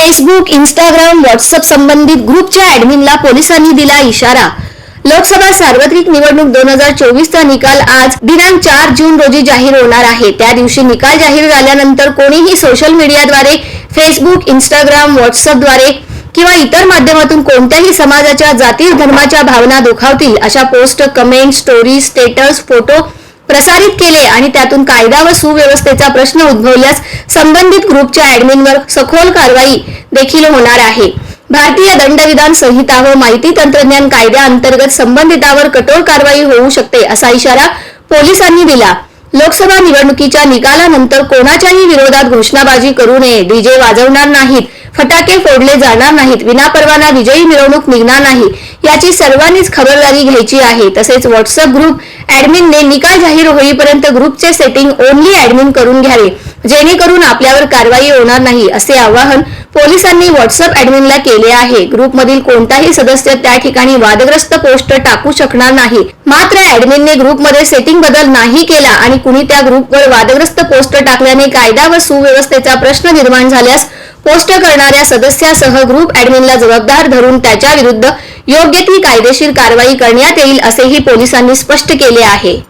Facebook Instagram WhatsApp संबंधित ग्रुपच्या ऍडमिनला पोलिसांनी दिला इशारा. लोकसभा सार्वत्रिक निवडणूक दोन हजार चोवीसचा निकाल आज दिनांक चार जून रोजी जाहीर होणार आहे. त्या दिवशी निकाल जाहीर झाल्यानंतर कोणीही सोशल मीडियाद्वारे फेसबुक इंस्टाग्राम व्हॉट्सअपद्वारे किंवा इतर माध्यमातून कोणत्याही समाजाच्या जाती धर्माच्या भावना दुखावतील अशा post comment story status photo प्रसारित केले आणि त्यातून कायदा व सुव्यवस्थेचा प्रश्न उद्भवल्यास संबंधित ग्रुपच्या ऍडमिनवर सखोल कारवाई देखील होणार आहे. भारतीय दंडविधान संहिता व माहिती तंत्रज्ञान कायद्याअंतर्गत संबंधितावर कठोर कारवाई होऊ शकते असा इशारा पोलिसांनी दिला. लोकसभा निवडणुकीच्या निकालानंतर कोणाच्याही विरोधात घोषणाबाजी करू नये. डीजे वाजवणार नाहीत. फटाके फोडले जाणार नाहीत. विनापरवाना विजयी मिरवणूक निघणार नाही. याची सर्वांनीच खबरदारी घ्यायची आहे. तसेच व्हॉट्सअप ग्रुप ऍडमिनने निकाल जाहीर होईपर्यंत ग्रुपचे सेटिंग ओनली ऍडमिन करून घ्यावे. जेणेकरून आपल्यावर कारवाई होणार नाही असे आवाहन पोलिसांनी व्हॉट्सअप ऍडमिनला केले आहे. ग्रुपमधील कोणताही सदस्य त्या ठिकाणी वादग्रस्त पोस्ट टाकू शकणार नाही. मात्र ऍडमिनने ग्रुपमध्ये सेटिंग बदल नाही केला आणि कुणी त्या ग्रुपवर वादग्रस्त पोस्ट टाकल्याने कायदा व सुव्यवस्थेचा प्रश्न निर्माण झाल्यास पोस्ट करणाऱ्या सदस्यासह ग्रुप ऍडमिनला जबाबदार धरून त्याच्या विरुद्ध योग्य ती कायदेशीर कारवाई करण्यात येईल असेही पोलिसांनी स्पष्ट केले आहे.